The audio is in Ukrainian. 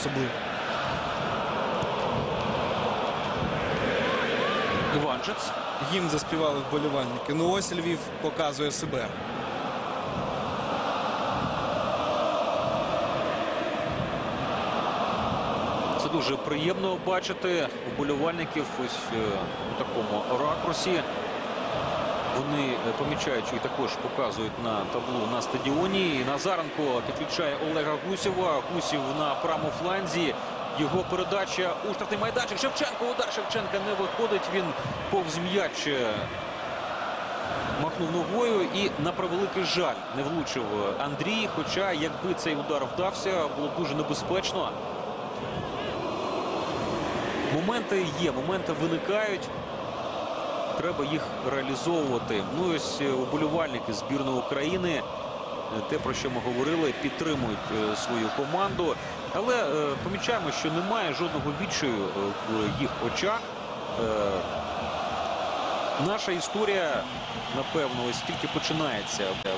особливо. Іванчиць. Гімн заспівали вболівальники. Ну ось Львів показує себе. Це дуже приємно бачити уболівальників ось е, у такому ракурсі. Вони е, помічають і також показують на таблу на стадіоні. Назаренко підключає Олега Гусєва. Гусів на правому фланзі. Його передача у штрафний майданчик. Шевченко. Удар Шевченка не виходить. Він повз м'яч е, махнув ногою і на превеликий жаль не влучив Андрій. Хоча, якби цей удар вдався, було дуже небезпечно. Моменти є, моменти виникають. Треба їх реалізовувати. Ну і ось е, уболівальники збірної України, е, те, про що ми говорили, підтримують е, свою команду. Але помічаємо, що немає жодного відчаю в їх очах. Наша історія, напевно, ось тільки починається.